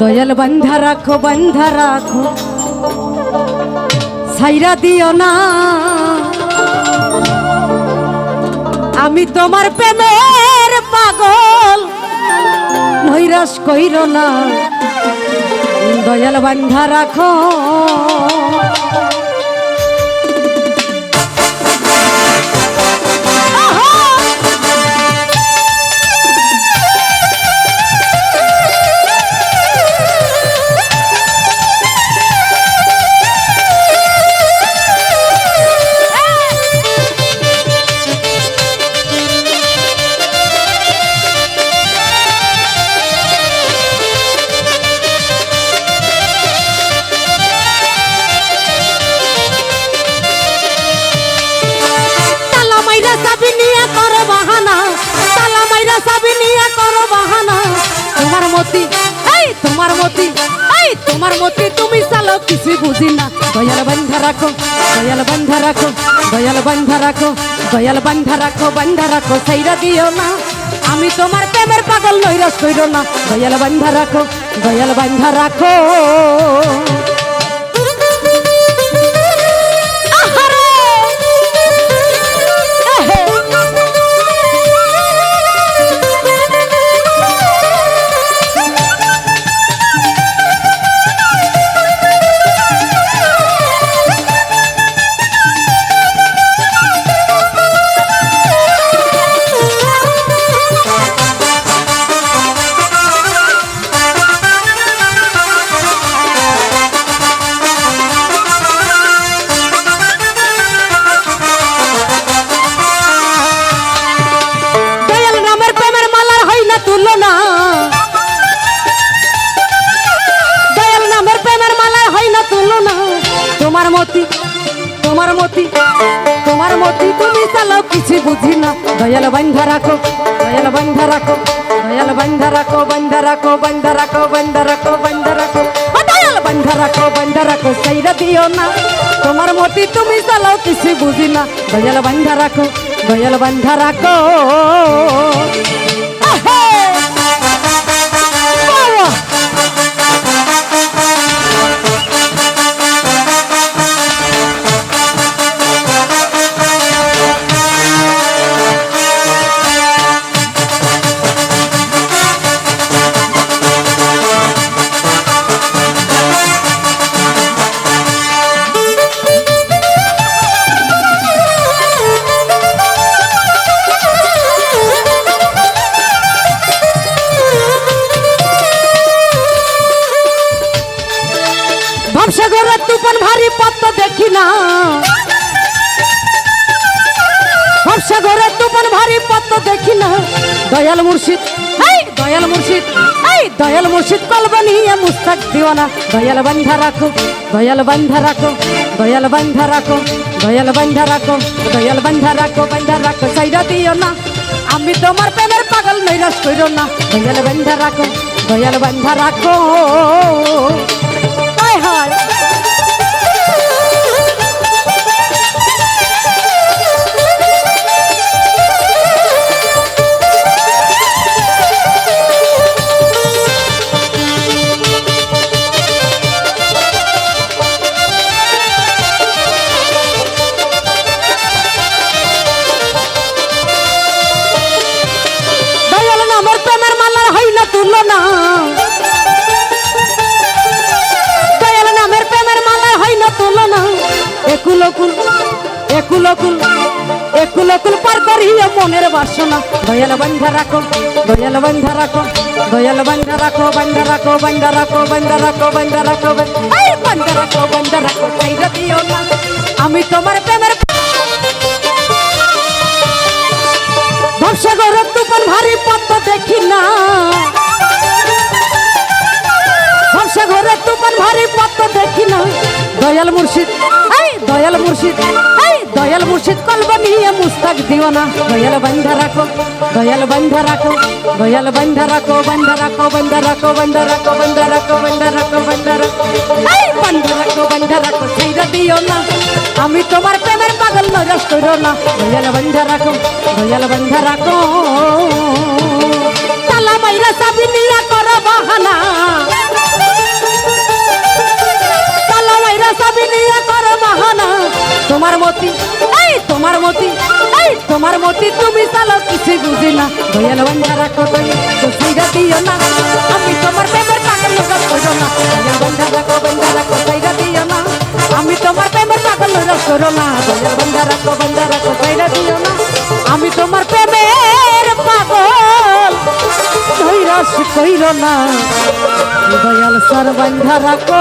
দয়াল বান্ধা রাখো বান্ধা রাখো। সাইরা দিও না। আমি তোমার প্রেমের পাগল নৈরাস কইর না। দয়াল বান্ধা রাখো। চাবি নিয়ে করো বাহানা। তোমার মতি, এই তোমার মতি, এই তোমার মতি, তুমি চালো কিছু বুঝি না। দয়াল বান্ধা রাখো, দয়াল বান্ধা রাখো, দয়াল বান্ধা রাখো, দয়াল বান্ধা রাখো বান্ধা রাখো সাইরা দিও না। আমি তোমার প্রেমের পাগল নৈরাশ কইরো না। দয়াল বান্ধা রাখো, দয়াল বান্ধা রাখো। মতি তোমার মতি তোমার মতি, তুমি চালাও কিছু বুঝি না। দয়াল বান্ধা রাখো, দয়াল বান্ধা রাখো, দয়াল বান্ধা রাখো বান্ধা রাখো বান্ধা রাখো বান্ধা রাখো বান্ধা রাখো। দয়াল বান্ধা রাখো বান্ধা রাখো, সাইরা দিও না। তোমার মতি, তুমি চালাও কিছু বুঝি না। দয়াল বান্ধা রাখো, দয়াল বান্ধা রাখো। আহে! তুফান ভারী পত্ত দেখি না। ভবসাগরের তুফান ভারী পত্ত দেখি না। দয়াল মুর্শিদ, এই দয়াল মুর্শিদ, এই দয়াল মুর্শিদ কলবা নিয়ে মুস্তাক দিওয়ানা। দয়াল বান্ধা রাখো, দয়াল বান্ধা রাখো, দয়াল বান্ধা রাখো, দয়াল বান্ধা রাখো, দয়াল বান্ধা রাখো বান্ধা রাখো সাইরা দিও না। আমি তোমার প্রেমের পাগল নৈরাশ কইরো না। দয়াল বান্ধা রাখো, দয়াল বান্ধা রাখো। তুলনা। দয়াল নামের প্রেমের মালার হয় না তুলনা। একুল অকুল একুল অকুল একুল অকুল পার করিয়া মনের বাসনা। দয়াল বন্ধা রাখো, দয়াল বন্ধা রাখো, দয়াল বন্ধা রাখো বন্ধা রাখো বন্ধা রাখো বন্ধা রাখো বন্ধা রাখো বন্ধা রাখো বন্ধা রাখো। দয়াল মুর্শিদ এই দয়াল মুর্শিদ এই দয়াল মুর্শিদ কলবা নিয়ে মুস্তাক দিওয়ানা দয়াল বন্ধা রাখো দয়াল বন্ধা রাখো দয়াল বন্ধা রাখো বন্ধা রাখো বন্ধা রাখো বন্ধা রাখো বন্ধা রাখো বন্ধা রাখো বন্ধা রাখো এই বন্ধা রাখো বন্ধা রাখো ছাইরা দিও না আমি তোমার প্রেমের পাগল নজর করো না দয়াল বন্ধা রাখো দয়াল বন্ধা রাখো তালা মাইরা চাবি নিয়া করো বাহানা তোমার মতি, এই তোমার মতি, এই তোমার মতি, তুমি চালো কিছু বুঝি না। দয়াল বন্ধা রাখো দয়াল তো সাইরা দিও না। আমি তোমার প্রেমের পাগল লোক করো না। দয়াল বন্ধা রাখো বন্ধা রাখো সাইরা দিও না। আমি তোমার প্রেমের পাগল লোক করো না। দয়াল বন্ধা রাখো বন্ধা রাখো সাইরা না। আমি তোমার প্রেমের পাগল ধৈরাস কইর না। দয়াল সর বন্ধা রাখো।